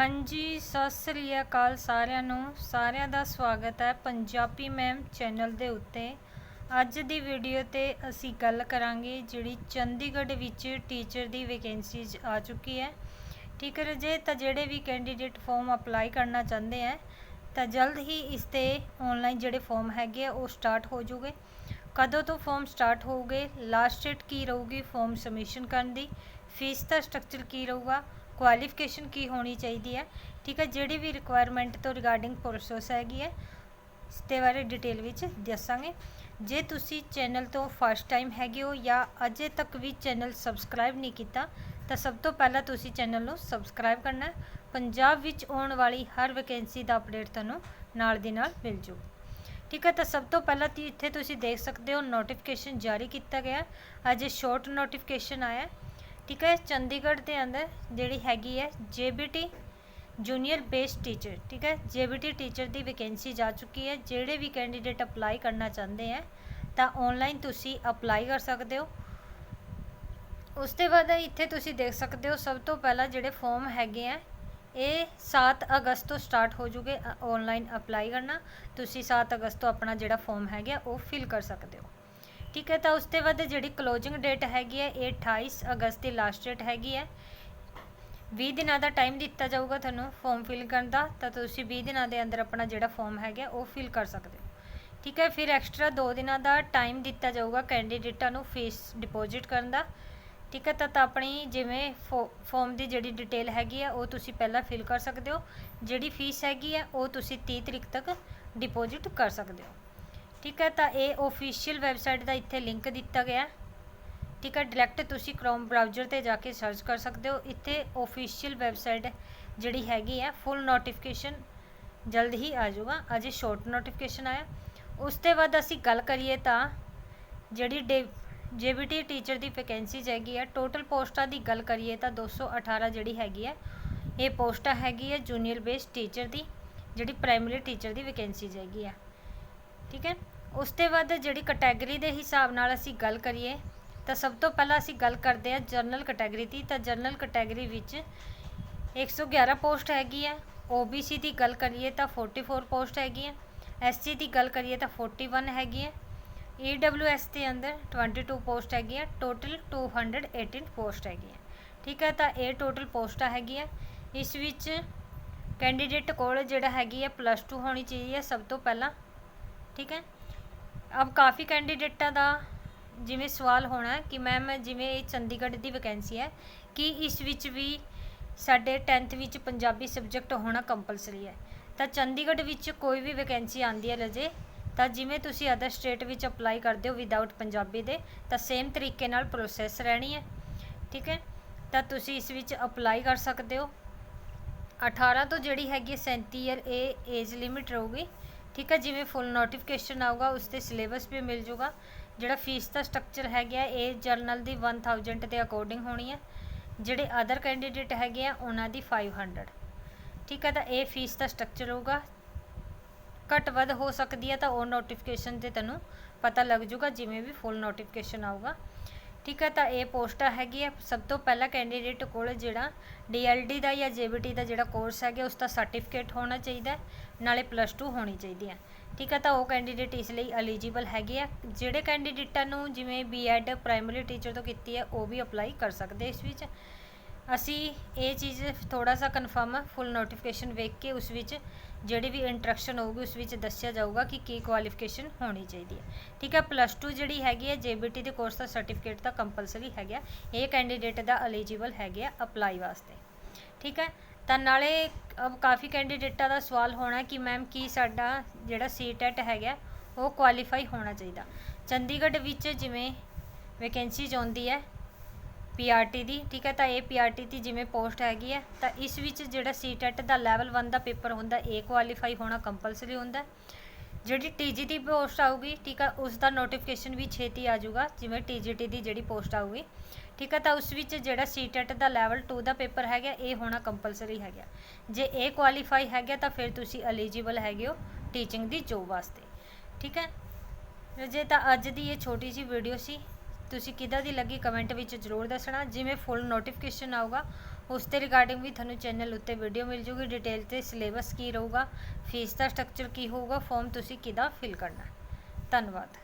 ਹਾਂਜੀ, ਸਤਿ ਸ੍ਰੀ ਅਕਾਲ ਸਾਰਿਆਂ ਨੂੰ। ਸਾਰਿਆਂ ਦਾ ਸਵਾਗਤ ਹੈ ਪੰਜਾਬੀ ਮੈਮ ਚੈਨਲ ਦੇ ਉੱਤੇ। ਅੱਜ ਦੀ ਵੀਡੀਓ ਤੇ ਅਸੀਂ ਗੱਲ ਕਰਾਂਗੇ ਜਿਹੜੀ ਚੰਡੀਗੜ੍ਹ ਵਿੱਚ ਟੀਚਰ ਦੀ ਵੈਕੈਂਸੀਜ਼ ਆ ਚੁੱਕੀ ਹੈ। ਠੀਕ ਹੈ ਜੇ ਤਾਂ ਜਿਹੜੇ ਵੀ ਕੈਂਡੀਡੇਟ ਫਾਰਮ ਅਪਲਾਈ ਕਰਨਾ ਚਾਹੁੰਦੇ ਆ ਤਾਂ ਜਲਦ ਹੀ ਇਸ ਤੇ ਆਨਲਾਈਨ ਜਿਹੜੇ ਫਾਰਮ ਹੈਗੇ ਆ, ਉਹ ਸਟਾਰਟ ਹੋ ਜੂਗੇ ਕਦੋਂ ਤੋਂ ਫਾਰਮ ਸਟਾਰਟ ਹੋਊਗੇ? ਲਾਸਟ ਡੇਟ ਕੀ ਰਹੂਗੀ ਫਾਰਮ ਸਬਮਿਸ਼ਨ ਕਰਨ ਦੀ? ਫੀਸ ਦਾ ਸਟਰਕਚਰ ਕੀ ਰਹੂਗਾ? ਕੁਆਲੀਫਿਕੇਸ਼ਨ ਕੀ ਹੋਣੀ ਚਾਹੀਦੀ ਹੈ, ਠੀਕ ਹੈ, ਜਿਹੜੀ ਵੀ ਰਿਕੁਆਇਰਮੈਂਟ ਤੋਂ ਰਿਗਾਰਡਿੰਗ ਪ੍ਰੋਸੈਸ ਹੈਗੀ ਹੈ ਇਸ ਦੇ ਬਾਰੇ ਡਿਟੇਲ ਵਿੱਚ ਦੱਸਾਂਗੇ। ਜੇ ਤੁਸੀਂ ਚੈਨਲ ਤੋਂ ਫਸਟ ਟਾਈਮ ਹੈਗੇ ਹੋ ਜਾਂ ਅਜੇ ਤੱਕ ਵੀ ਚੈਨਲ ਸਬਸਕ੍ਰਾਈਬ ਨਹੀਂ ਕੀਤਾ, ਤਾਂ ਸਭ ਤੋਂ ਪਹਿਲਾਂ ਤੁਸੀਂ ਚੈਨਲ ਨੂੰ ਸਬਸਕ੍ਰਾਈਬ ਕਰਨਾ ਹੈ। ਪੰਜਾਬ ਵਿੱਚ ਆਉਣ ਵਾਲੀ ਹਰ ਵੈਕੈਂਸੀ ਦਾ ਅਪਡੇਟ ਤੁਹਾਨੂੰ ਨਾਲ ਦੀ ਨਾਲ ਮਿਲ ਜੂ ਠੀਕ ਹੈ, ਤਾਂ ਸਭ ਤੋਂ ਪਹਿਲਾਂ ਤੀ, ਇੱਥੇ ਤੁਸੀਂ ਦੇਖ ਸਕਦੇ ਹੋ ਨੋਟੀਫਿਕੇਸ਼ਨ ਜਾਰੀ ਕੀਤਾ ਗਿਆ ਅੱਜ ਸ਼ਾਰਟ ਨੋਟੀਫਿਕੇਸ਼ਨ ਆਇਆ ਠੀਕ ਹੈ ਚੰਡੀਗੜ੍ਹ ਦੇ ਅੰਦਰ ਜਿਹੜੀ ਹੈਗੀ ਹੈ ਜੀਬੀਟੀ ਜੂਨੀਅਰ ਬੇਸਡ ਟੀਚਰ ਠੀਕ ਹੈ ਜੀਬੀਟੀ ਟੀਚਰ ਦੀ ਵੈਕੈਂਸੀ ਜਾ ਚੁੱਕੀ ਹੈ। ਜਿਹੜੇ ਵੀ ਕੈਂਡੀਡੇਟ ਅਪਲਾਈ ਕਰਨਾ ਚਾਹੁੰਦੇ ਹੈ, ਤਾਂ ਆਨਲਾਈਨ ਤੁਸੀਂ ਅਪਲਾਈ ਕਰ ਸਕਦੇ ਹੋ। ਉਸ ਤੋਂ ਬਾਅਦ ਇੱਥੇ ਤੁਸੀਂ ਦੇਖ ਸਕਦੇ ਹੋ, ਸਭ ਤੋਂ ਪਹਿਲਾਂ ਜਿਹੜੇ ਫਾਰਮ ਹੈਗੇ ਆ ਇਹ 7 ਅਗਸਤ ਤੋਂ ਸਟਾਰਟ ਹੋ ਜੂਗੇ ਆਨਲਾਈਨ ਅਪਲਾਈ ਕਰਨਾ। ਤੁਸੀਂ 7 ਅਗਸਤ ਤੋਂ ਆਪਣਾ ਜਿਹੜਾ ਫਾਰਮ ਹੈਗਾ, ਉਹ ਫਿਲ ਕਰ ਸਕਦੇ ਹੋ। ਠੀਕ ਹੈ, ਤਾਂ ਉਸ ਤੋਂ ਬਾਅਦ ਜਿਹੜੀ ਕਲੋਜ਼ਿੰਗ ਡੇਟ ਹੈਗੀ ਹੈ, ਇਹ 28 ਅਗਸਤ ਦੀ ਲਾਸਟ ਡੇਟ ਹੈਗੀ ਹੈ। 20 ਦਿਨਾਂ ਦਾ ਟਾਈਮ ਦਿੱਤਾ ਜਾਊਗਾ ਤੁਹਾਨੂੰ ਫਾਰਮ ਫਿਲ ਕਰਨ ਦਾ, ਤਾਂ ਤੁਸੀਂ 20 ਦਿਨਾਂ ਦੇ ਅੰਦਰ ਆਪਣਾ ਜਿਹੜਾ ਫਾਰਮ ਹੈਗਾ, ਉਹ ਫਿਲ ਕਰ ਸਕਦੇ ਹੋ। ਠੀਕ ਹੈ, ਫਿਰ ਐਕਸਟਰਾ 2 ਦਿਨਾਂ ਦਾ ਟਾਈਮ ਦਿੱਤਾ ਜਾਊਗਾ ਕੈਂਡੀਡੇਟਾਂ ਨੂੰ ਫੀਸ ਡਿਪੋਜ਼ਿਟ ਕਰਨ ਦਾ। ਠੀਕ ਹੈ, ਤਾਂ ਤਾਂ ਆਪਣੀ ਜਿਵੇਂ ਫਾਰਮ ਦੀ ਜਿਹੜੀ ਡਿਟੇਲ ਹੈਗੀ ਆ ਉਹ ਤੁਸੀਂ ਪਹਿਲਾਂ ਫਿਲ ਕਰ ਸਕਦੇ ਹੋ। ਜਿਹੜੀ ਫੀਸ ਹੈਗੀ ਆ ਉਹ ਤੁਸੀਂ 30 ਤਰੀਕ ਤੱਕ ਡਿਪੋਜ਼ਿਟ ਕਰ ਸਕਦੇ ਹੋ। ਠੀਕ ਹੈ, ਤਾਂ ਇਹ ਆਫੀਸ਼ੀਅਲ ਵੈਬਸਾਈਟ ਦਾ ਇੱਥੇ ਲਿੰਕ ਦਿੱਤਾ ਗਿਆ ਠੀਕ ਹੈ ਡਾਇਰੈਕਟ ਤੁਸੀਂ ਕ੍ਰੋਮ ਬ੍ਰਾਊਜ਼ਰ ਤੇ ਜਾ ਕੇ ਸਰਚ ਕਰ ਸਕਦੇ ਹੋ। ਇੱਥੇ ਆਫੀਸ਼ੀਅਲ ਵੈਬਸਾਈਟ ਜਿਹੜੀ ਹੈਗੀ ਹੈ ਫੁੱਲ ਨੋਟੀਫਿਕੇਸ਼ਨ ਜਲਦ ਹੀ ਆ ਜਾਊਗਾ। ਅਜੇ ਸ਼ਾਰਟ ਨੋਟੀਫਿਕੇਸ਼ਨ ਆਇਆ। ਉਸ ਤੋਂ ਬਾਅਦ ਅਸੀਂ ਗੱਲ ਕਰੀਏ ਤਾਂ ਜਿਹੜੀ ਡੇ ਜੀਬੀਟੀ ਟੀਚਰ ਦੀ ਵੈਕੈਂਸੀ ਹੈਗੀ ਹੈ ਟੋਟਲ ਪੋਸਟਾਂ ਦੀ ਗੱਲ ਕਰੀਏ ਤਾਂ 218 ਜਿਹੜੀ ਹੈਗੀ ਹੈ, ਇਹ ਪੋਸਟਾਂ ਹੈਗੀ ਹੈ ਜੂਨੀਅਰ ਬੇਸਡ ਟੀਚਰ ਦੀ, ਜਿਹੜੀ ਪ੍ਰਾਇਮਰੀ ਟੀਚਰ ਦੀ ਵੈਕੈਂਸੀ ਹੈਗੀ ਹੈ। ਠੀਕ ਹੈ। ਉਸ ਤੋਂ ਬਾਅਦ ਜਿਹੜੀ ਕੈਟਾਗਰੀ ਦੇ ਹਿਸਾਬ ਨਾਲ ਅਸੀਂ ਗੱਲ ਕਰੀਏ, ਤਾਂ ਸਭ ਤੋਂ ਪਹਿਲਾਂ ਅਸੀਂ ਗੱਲ ਕਰਦੇ ਹਾਂ ਜਨਰਲ ਕੈਟਾਗਰੀ ਦੀ, ਤਾਂ ਜਨਰਲ ਕੈਟਾਗਰੀ ਵਿੱਚ 111 ਪੋਸਟ ਹੈਗੀ ਹੈ OBC ਦੀ ਗੱਲ ਕਰੀਏ ਤਾਂ 44 ਪੋਸਟ ਹੈਗੀ ਹੈ SC ਦੀ ਗੱਲ ਕਰੀਏ ਤਾਂ 41 ਹੈਗੀ ਹੈ EWS ਦੇ ਅੰਦਰ 22 ਪੋਸਟ ਹੈਗੀ ਹੈ ਟੋਟਲ 218 ਪੋਸਟ ਹੈਗੀ ਹੈ ਠੀਕ ਹੈ ਤਾਂ ਇਹ ਟੋਟਲ ਪੋਸਟਾਂ ਹੈਗੀਆਂ। ਇਸ ਵਿੱਚ ਕੈਂਡੀਡੇਟ ਕੋਲ ਜਿਹੜਾ ਹੈਗੀ ਆ ਪਲੱਸ 2 ਹੋਣੀ ਚਾਹੀਦੀ ਹੈ ਸਭ ਤੋਂ ਪਹਿਲਾਂ। ਠੀਕ ਹੈ ਅਬ ਕਾਫੀ ਕੈਂਡੀਡੇਟਾਂ ਦਾ ਜਿਵੇਂ ਸਵਾਲ ਹੋਣਾ ਕਿ ਮੈਮ ਜਿਵੇਂ ਇਹ ਚੰਡੀਗੜ੍ਹ ਦੀ ਵੈਕੈਂਸੀ ਹੈ ਕੀ ਇਸ ਵਿੱਚ ਵੀ ਸਾਡੇ 10th ਵਿੱਚ ਪੰਜਾਬੀ ਸਬਜੈਕਟ ਹੋਣਾ ਕੰਪਲਸਰੀ ਹੈ। ਤਾਂ ਚੰਡੀਗੜ੍ਹ ਵਿੱਚ ਕੋਈ ਵੀ ਵੈਕੈਂਸੀ ਆਉਂਦੀ ਹੈ ਲਜੇ, ਤਾਂ ਜਿਵੇਂ ਤੁਸੀਂ ਅਦਰ ਸਟੇਟ ਵਿੱਚ ਅਪਲਾਈ ਕਰਦੇ ਹੋ ਵਿਦਆਊਟ ਪੰਜਾਬੀ ਦੇ, ਤਾਂ ਸੇਮ ਤਰੀਕੇ ਨਾਲ ਪ੍ਰੋਸੈਸ ਰਹਿਣੀ ਹੈ। ਠੀਕ ਹੈ? ਤਾਂ ਤੁਸੀਂ ਇਸ ਵਿੱਚ ਅਪਲਾਈ ਕਰ ਸਕਦੇ ਹੋ। 18 ਤੋਂ ਜਿਹੜੀ ਹੈਗੀ 37 ਈਅਰ ਇਹ ਏਜ ਲਿਮਿਟ ਰਹੂਗੀ। ਠੀਕ ਹੈ, ਜਿਵੇਂ ਫੁੱਲ ਨੋਟੀਫਿਕੇਸ਼ਨ ਆਊਗਾ ਉਸ ਤੇ ਸਿਲੇਬਸ ਵੀ ਮਿਲ ਜੂਗਾ। ਜਿਹੜਾ ਫੀਸ ਦਾ ਸਟਰਕਚਰ ਹੈਗਾ ਇਹ ਜਰਨਲ ਦੀ 1000 ਦੇ ਅਕੋਰਡਿੰਗ ਹੋਣੀ ਹੈ ਜਿਹੜੇ ਅਦਰ ਕੈਂਡੀਡੇਟ ਹੈਗੇ ਆ, ਉਹਨਾਂ ਦੀ 500 ਠੀਕ ਹੈ, ਤਾਂ ਇਹ ਫੀਸ ਦਾ ਸਟਰਕਚਰ ਹੋਊਗਾ। ਘੱਟ ਵੱਧ ਹੋ ਸਕਦੀ ਹੈ ਤਾਂ ਉਹ ਨੋਟੀਫਿਕੇਸ਼ਨ ਤੇ ਤੈਨੂੰ ਪਤਾ ਲੱਗ ਜੂਗਾ, ਜਿਵੇਂ ਵੀ ਫੁੱਲ ਨੋਟੀਫਿਕੇਸ਼ਨ ਆਊਗਾ। ਠੀਕ ਹੈ ਤਾਂ ਇਹ ਪੋਸਟਾਂ ਹੈਗੀ ਹੈ ਸਭ ਤੋਂ ਪਹਿਲਾਂ ਕੈਂਡੀਡੇਟ ਕੋਲ ਜਿਹੜਾ ਡੀਐਲਡੀ ਦਾ ਜਾਂ ਜੀਬੀਟੀ ਦਾ ਜਿਹੜਾ ਕੋਰਸ ਹੈਗਾ, ਉਸ ਦਾ ਸਰਟੀਫਿਕੇਟ ਹੋਣਾ ਚਾਹੀਦਾ ਨਾਲੇ ਪਲੱਸ 2 ਹੋਣੀ ਚਾਹੀਦੀ ਹੈ। ਠੀਕ ਹੈ ਤਾਂ ਉਹ ਕੈਂਡੀਡੇਟ ਇਸ ਲਈ ਐਲੀਜੀਬਲ ਹੈਗੇ ਆ। ਜਿਹੜੇ ਕੈਂਡੀਡੇਟਾਂ ਨੂੰ ਜਿਵੇਂ ਬੀਐਡ ਪ੍ਰਾਇਮਰੀ ਟੀਚਰ ਤੋਂ ਕੀਤੀ ਹੈ, ਉਹ ਵੀ ਅਪਲਾਈ ਕਰ ਸਕਦੇ ਇਸ ਵਿੱਚ। ਅਸੀਂ ਇਹ ਚੀਜ਼ ਥੋੜ੍ਹਾ ਸਾ ਕਨਫਰਮ ਫੁੱਲ ਨੋਟੀਫਿਕੇਸ਼ਨ ਵੇਖ ਕੇ ਉਸ ਵਿੱਚ ਜਿਹੜੀ ਵੀ ਇੰਟਰੈਕਸ਼ਨ ਹੋਊਗੀ ਉਸ ਵਿੱਚ ਦੱਸਿਆ ਜਾਊਗਾ ਕਿ ਕੀ ਕੁਆਲੀਫਿਕੇਸ਼ਨ ਹੋਣੀ ਚਾਹੀਦੀ ਹੈ। ਠੀਕ ਹੈ ਪਲੱਸ 2 ਜਿਹੜੀ ਹੈਗੀ ਹੈ ਜੀਬੀਟੀ ਦੇ ਕੋਰਸ ਦਾ ਸਰਟੀਫਿਕੇਟ ਤਾਂ ਕੰਪਲਸਰੀ ਹੈਗਾ ਇਹ ਕੈਂਡੀਡੇਟ ਦਾ ਐਲੀਜੀਬਲ ਹੈਗੇ ਆ ਅਪਲਾਈ ਵਾਸਤੇ। ਠੀਕ ਹੈ, ਤਾਂ ਨਾਲੇ ਅਬ ਕਾਫੀ ਕੈਂਡੀਡੇਟਾਂ ਦਾ ਸਵਾਲ ਹੋਣਾ ਕਿ ਮੈਮ ਕੀ ਸਾਡਾ ਜਿਹੜਾ ਸੀਟੈਟ ਹੈਗਾ ਉਹ ਕੁਆਲੀਫਾਈ ਹੋਣਾ ਚਾਹੀਦਾ। ਚੰਡੀਗੜ੍ਹ ਵਿੱਚ ਜਿਵੇਂ ਵੈਕੈਂਸੀਜ਼ ਆਉਂਦੀ ਹੈ ਪੀਆਰਟੀ ਦੀ, ਠੀਕ ਹੈ, ਤਾਂ ਇਹ ਪੀਆਰਟੀ ਦੀ ਜਿਵੇਂ ਪੋਸਟ ਹੈਗੀ ਹੈ, ਤਾਂ ਇਸ ਵਿੱਚ ਜਿਹੜਾ ਸੀਟੈਟ ਦਾ ਲੈਵਲ 1 ਦਾ ਪੇਪਰ ਹੁੰਦਾ ਏ ਕੁਆਲੀਫਾਈ ਹੋਣਾ ਕੰਪਲਸਰੀ ਹੁੰਦਾ। ਜਿਹੜੀ ਟੀਜੀ ਦੀ ਪੋਸਟ ਆਊਗੀ, ਠੀਕ ਹੈ, ਉਸ ਦਾ ਨੋਟੀਫਿਕੇਸ਼ਨ ਵੀ ਛੇਤੀ ਆ ਜਾਊਗਾ, ਜਿਵੇਂ ਟੀਜੀਟੀ ਦੀ ਜਿਹੜੀ ਪੋਸਟ ਆਊਗੀ। ਠੀਕ ਹੈ, ਤਾਂ ਉਸ ਵਿੱਚ ਜਿਹੜਾ ਸੀਟੈਟ ਦਾ ਲੈਵਲ 2 ਦਾ ਪੇਪਰ ਹੈਗਾ, ਇਹ ਹੋਣਾ ਕੰਪਲਸਰੀ ਹੈਗਾ। ਜੇ ਇਹ ਕੁਆਲੀਫਾਈ ਹੈਗਾ, ਤਾਂ ਫਿਰ ਤੁਸੀਂ ਐਲੀਜੀਬਲ ਹੈਗੇ ਹੋ ਟੀਚਿੰਗ ਦੀ ਜੋਬ ਵਾਸਤੇ। ਠੀਕ ਹੈ, ਜੇ ਤਾਂ ਅੱਜ ਦੀ ਇਹ ਛੋਟੀ ਜਿਹੀ ਵੀਡੀਓ ਸੀ ਤੁਸੀਂ ਕਿੱਦਾਂ ਦੀ ਲੱਗੀ ਕਮੈਂਟ ਵਿੱਚ ਜ਼ਰੂਰ ਦੱਸਣਾ। ਜਿਵੇਂ ਫੁੱਲ ਨੋਟੀਫਿਕੇਸ਼ਨ ਆਊਗਾ, ਉਸ 'ਤੇ ਰਿਗਾਰਡਿੰਗ ਵੀ ਤੁਹਾਨੂੰ ਚੈਨਲ ਉੱਤੇ ਵੀਡੀਓ ਮਿਲ ਜੂਗੀ। ਡਿਟੇਲ ਤੇ ਸਿਲੇਬਸ ਕੀ ਰਹੂਗਾ ਫੀਸ ਦਾ ਸਟਰਕਚਰ ਕੀ ਹੋਊਗਾ ਫਾਰਮ ਤੁਸੀਂ ਕਿੱਦਾਂ ਫਿਲ ਕਰਨਾ। ਧੰਨਵਾਦ।